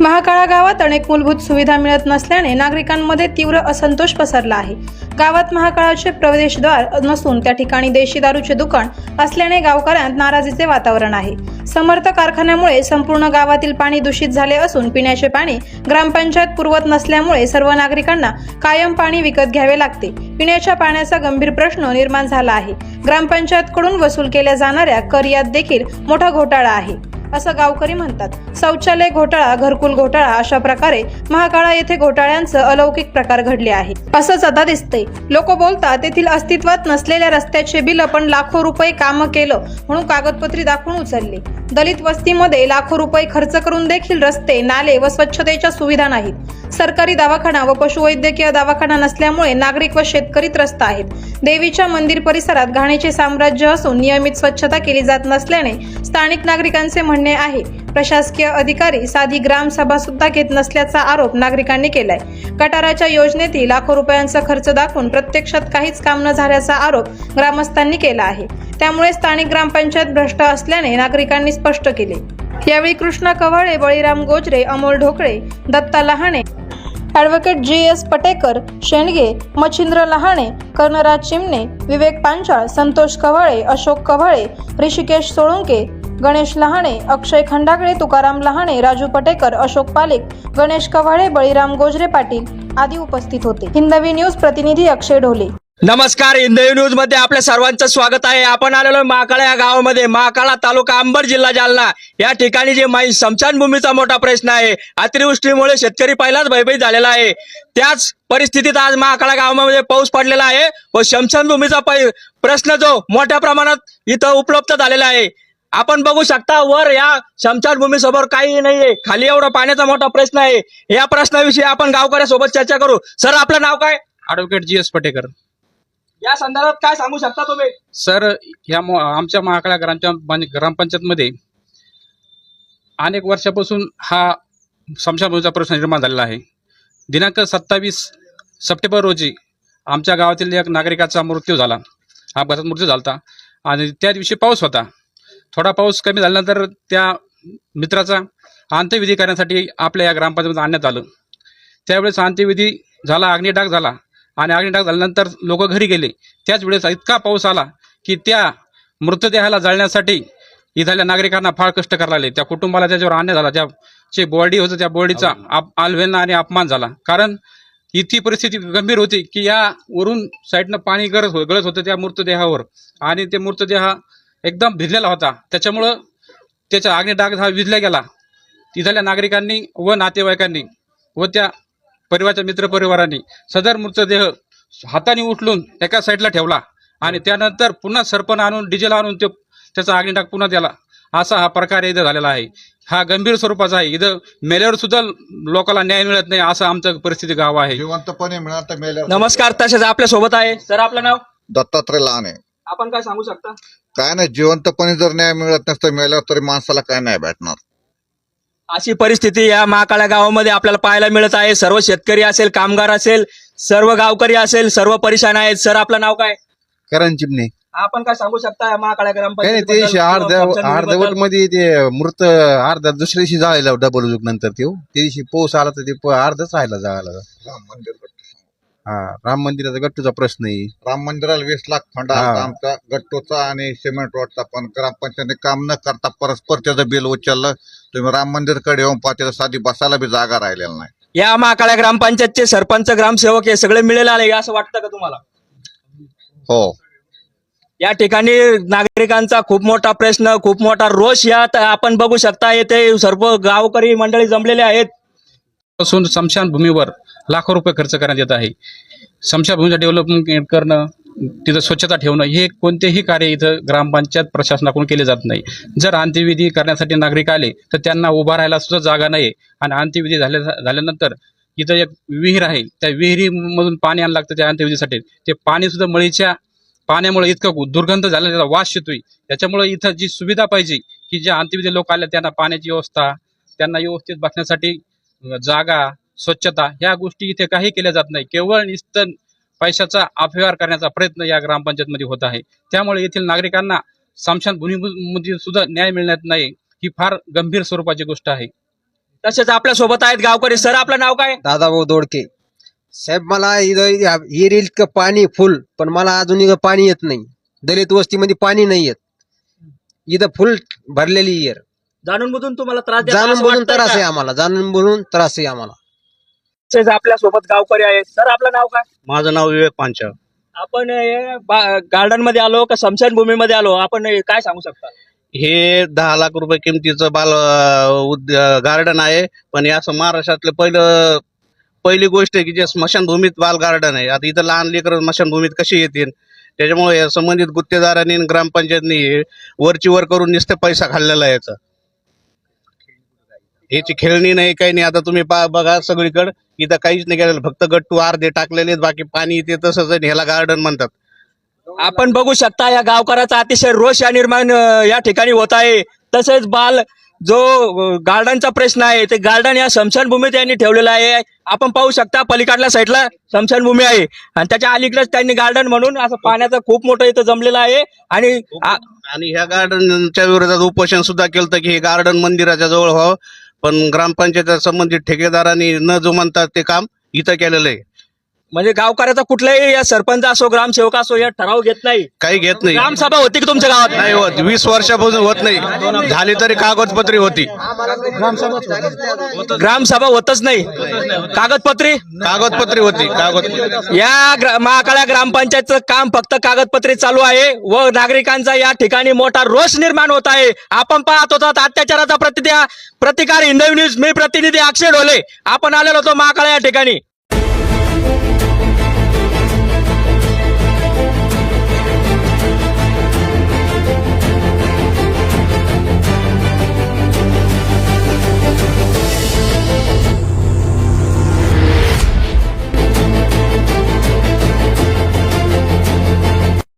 महाकाळा गावात अनेक मूलभूत सुविधा मिळत नसल्याने नागरिकांमध्ये तीव्र असंतोष पसरला आहे. गावात महाकाळाचे प्रवेशद्वार नसून त्या ठिकाणी देशी दारूचे दुकान असल्याने गावकऱ्यांत नाराजीचे वातावरण आहे. समर्थ कारखान्यामुळे संपूर्ण गावातील पाणी दूषित झाले असून पिण्याचे पाणी ग्रामपंचायत पुरवत नसल्यामुळे सर्व नागरिकांना कायम पाणी विकत घ्यावे लागते. पिण्याच्या पाण्याचा गंभीर प्रश्न निर्माण झाला आहे. ग्रामपंचायतकडून वसूल केल्या जाणाऱ्या कर यात देखील मोठा घोटाळा आहे. असं गावकरी म्हणतात. शौचालय घोटाळा घरकुल घोटाळा अशा प्रकारे महाकाळा येथे घोटाळ्यांचं अलौकिक प्रकार घडले आहे. असंच आता दिसतंय. लोक बोलतात तेथील अस्तित्वात नसलेल्या रस्त्याचे बिल पण लाखो रुपये काम केलं म्हणून कागदपत्री दाखवून उचलले. दलित वस्तीमध्ये लाखो रुपये खर्च करून देखील रस्ते नाले व स्वच्छतेच्या सुविधा नाहीत. सरकारी दवाखाना व पशुवैद्यकीय दवाखाना नसल्यामुळे नागरिक व शेतकरी त्रस्त आहेत. देवीच्या मंदिर परिसरात घाणीचे साम्राज्य असून नियमित स्वच्छता केली जात नसल्याने स्थानिक नागरिकांचे म्हणणे आहे प्रशासकीय अधिकारी साधी ग्रामसभा सुद्धा घेत नसल्याचा आरोप नागरिकांनी केलाय. गटाराच्या योजनेतील लाखो रुपयांचा खर्च दाखवून प्रत्यक्षात काहीच काम न झाल्याचा आरोप ग्रामस्थांनी केला आहे. त्यामुळे स्थानिक ग्रामपंचायत भ्रष्ट असल्याने नागरिकांनी स्पष्ट केले. यावेळी Krishna Kavhale Baliram Gojare Amol Dhokale Datta Lahane advocate G S Patekar Shendge Machhindra Lahane Karnaraj Chimane Vivek Panchal Santosh Kavhale Ashok Kavhale Rushikesh Solunke Ganesh Lahane Akshay Khandagale Tukaram Lahane Raju Patekar Ashok Palik Ganesh Kavhale Baliram Gojre Patil आदी उपस्थित होते. हिंदवी news प्रतिनिधी अक्षय ढोले. नमस्कार हिंदवी न्यूजमध्ये आपल्या सर्वांचं स्वागत आहे. आपण आलेलो महाकाळा या गावामध्ये. महाकाळा तालुका अंबर जिल्हा जालना. या ठिकाणी जे माई स्मशानभूमीचा मोठा प्रश्न आहे अतिवृष्टीमुळे शेतकरी पहिलाच भयभीत झालेला आहे. त्याच परिस्थितीत आज महाकाळा गावामध्ये पाऊस पडलेला आहे व स्मशानभूमीचा प्रश्न जो मोठ्या प्रमाणात इथं उपलब्ध झालेला आहे. आपण बघू शकता वर या स्मशानभूमी समोर काही नाहीये. खाली एवढा पाण्याचा मोठा प्रश्न आहे. या प्रश्नाविषयी आपण गावकऱ्यासोबत चर्चा करू. सर आपलं नाव काय? ॲडव्होकेट जी एस पटेकर या संदर्भात काय सांगू शकता तुम्ही? सर या मो- आमच्या महाकाळा ग्रामच्या ग्रामपंचायतमध्ये अनेक वर्षापासून हा समशाभूमीचा प्रश्न निर्माण झालेला आहे. दिनांक सत्तावीस सप्टेंबर रोजी आमच्या गावातील एक नागरिकाचा मृत्यू झाला. अपघातात मृत्यू झाला आणि त्या दिवशी पाऊस होता. थोडा पाऊस कमी झाल्यानंतर त्या मित्राचा अंत्यविधी करण्यासाठी आपल्या या ग्रामपंचायतमध्ये आणण्यात आलं. त्यावेळेस अंत्यविधी झाला अग्निडाग झाला. आणि अग्निडाग झाल्यानंतर लोक घरी गेले. त्याच वेळेस इतका पाऊस आला की त्या मृतदेहाला जाळण्यासाठी इथल्या नागरिकांना फार कष्ट करायला लागले. त्या कुटुंबाला त्याच्यावर अन्याय झाला. त्या जे बॉडी होतं त्या बॉडीचा आलवेन आणि अपमान झाला. कारण इतकी परिस्थिती गंभीर होती की या वरून साईडनं पाणी गरज हो गळत होतं त्या मृतदेहावर. आणि ते मृतदेह एकदम भिजलेला होता. त्याच्यामुळं त्याचा अग्निडाग हा विजला गेला. तिथल्या नागरिकांनी व नातेवाईकांनी व त्या परिवाराच्या मित्रपरिवारांनी सदर मृतदेह हाताने उचलून एका साईडला ठेवला आणि त्यानंतर पुन्हा सरपण आणून डिझेल आणून तो त्याचा अग्निडाग पुन्हा दिला असा हा प्रकार इथं झालेला आहे. हा गंभीर स्वरूपाचा आहे. इथं मेल्यावर सुद्धा लोकांना न्याय मिळत नाही असं आमचं परिस्थिती गाव आहे. जिवंतपणे मिळालं तर मेल्यावर नमस्कार तसेच आपल्यासोबत आहे. सर आपलं नाव? दत्तात्रय लहान. आहे आपण काय सांगू शकता? काय नाही जिवंतपणे जर न्याय मिळत नसतं मेल्यावर तरी माणसाला काय नाही भेटणार? अशी परिस्थिती या महाकाळा गावामध्ये आपल्याला पाहायला मिळत आहे. सर्व शेतकरी असेल कामगार असेल सर्व गावकरी असेल सर्व परेशान आहेत. सर आपलं नाव काय? करण चिमणे. आपण काय सांगू शकता या महाकाळा काय नाही ग्रामपंचायत ते अर्ध्या अर्धवटमध्ये ते मृत अर्धा दुसऱ्या दिवशी जायला डबल युग नंतर ते त्या दिवशी पाऊस आला तर ते प- अर्धच राहिला जायला हा राम मंदिराचा गट्टूचा प्रश्न आहे राम मंदिराला वीस लाख फंड हा. आमचा गट्टूचा आणि सिमेंट रोडचा पण ग्रामपंचायतीने काम न करता परस्पर त्याचं बिल उचललं. तुम्ही राम मंदिरकडे येऊन पाहते तर साधी बसायला बी जागा राहिलेला नाही. या महाकाळा ग्रामपंचायतचे सरपंच ग्रामसेवक हे सगळे मिळेल आले असं वाटतं का तुम्हाला? हो. या ठिकाणी नागरिकांचा खूप मोठा प्रश्न खूप मोठा रोष यात आपण बघू शकता. येथे सर्व गावकरी मंडळी जमलेले आहेत. पासून स्मशानभूमीवर लाखो रुपये खर्च करण्यात येत आहे. स्मशानभूमीचं डेव्हलपमेंट करणं तिथं स्वच्छता ठेवणं हे कोणतेही कार्य इथं ग्रामपंचायत प्रशासनाकडून केले जात नाही. जर अंत्यविधी करण्यासाठी नागरिक आले तर त्यांना उभा राहायला सुद्धा जागा नाही आणि अंत्यविधी झाल्या झाल्यानंतर इथं एक विहीर आहे. त्या विहिरीमधून पाणी आणायला लागतं त्या अंत्यविधीसाठी. ते पाणी सुद्धा मळीच्या पाण्यामुळे इतकं दुर्गंध झाला त्याचा वास येतोय. त्याच्यामुळे इथं जी सुविधा पाहिजे की ज्या अंत्यविधी लोक आले त्यांना पाण्याची व्यवस्था त्यांना व्यवस्थित बसण्यासाठी जागा स्वच्छता ह्या गोष्टी इथे काही केल्या जात नाही. केवळ नुसतं पैशाचा अपव्यवहार करण्याचा प्रयत्न या ग्रामपंचायतमध्ये होत आहे. त्यामुळे येथील नागरिकांना स्मशानभूमीमध्ये सुद्धा न्याय मिळण्यात नाही ही फार गंभीर स्वरूपाची गोष्ट आहे. तसेच आपल्यासोबत आहेत गावकरी. सर आपलं नाव काय? दादाभाऊ दोडके. साहेब मला इथं येईल इतकं पाणी फुल पण मला अजून इथं पाणी येत नाही. दलित वस्तीमध्ये पाणी नाही येत. इथं फुल भरलेली येर जाणून बुजून तुम्हाला त्रास जाणून वाटतंय त्रास का? आहे आम्हाला. जाणून बुजून त्रास आहे आम्हाला. तसेच आपल्यासोबत गावकरी आहेत. सर आपलं नाव काय? माझं नाव विवेक पांचाळ आपण गार्डनमध्ये आलो का स्मशानभूमी मध्ये आलो? आपण हे काय सांगू शकता? हे दहा लाख रुपये किमतीचं बाल गार्डन आहे. पण हे असं महाराष्ट्रातलं पहिलं पहिली गोष्ट आहे की जे स्मशानभूमीत बाल गार्डन आहे. आता इथं लहान लेकरं स्मशानभूमीत कशी येतील? त्याच्यामुळे या संबंधित गुत्तेदारांनी आणि ग्रामपंचायतनी हे वरची वर करून नुसते पैसा खाल्लेला आहे याचा. याची खेळणी नाही काही नाही. आता तुम्ही पा बघा सगळीकडे इथं काहीच नाही केलेलं. फक्त गट्टू अर्धे टाकलेले बाकी पाणी इथे तसंच आहे ह्याला गार्डन म्हणतात. आपण बघू शकता या गावकऱ्याचा अतिशय रोष या निर्माण अं, या ठिकाणी होत आहे. तसेच बाल जो अं, गार्डनचा प्रश्न आहे ते गार्डन या स्मशानभूमीत यांनी ठेवलेलं आहे. आपण पाहू शकता पलीकडल्या साईडला स्मशानभूमी आहे. आणि त्याच्या अलीकडेच त्यांनी गार्डन म्हणून असं पाण्याचं खूप मोठं इथं जमलेलं आहे. आणि आ- आणि ह्या गार्डनच्या विरोधात उपोषण सुद्धा केलं की हे गार्डन मंदिराच्या जवळ व्हावं. पण ग्रामपंचायत संबंधित ठेकेदारांनी न जुमानता ते काम इथं केलेलं आहे. म्हणजे गावकऱ्याचा कुठलाही या सरपंच असो ग्रामसेवक असो या ठराव घेत नाही. काही घेत नाही. ग्रामसभा होती की तुमच्या गावात? नाही होत. वीस वर्षापासून होत नाही. झाली तरी कागदपत्री होती. ग्रामसभा होतच नाही. कागदपत्री? कागदपत्री होती. कागद या ग्र- महाकाळा ग्रामपंचायतचं काम फक्त कागदपत्री चालू आहे व नागरिकांचा या ठिकाणी मोठा रोष निर्माण होत आहे. आपण पाहत होतात अत्याचाराचा प्रतिद्या प्रतिकार हिंदवी न्यूज मी प्रतिनिधी अक्षय ढोले. आपण आलेलो होतो महाकाळा या ठिकाणी.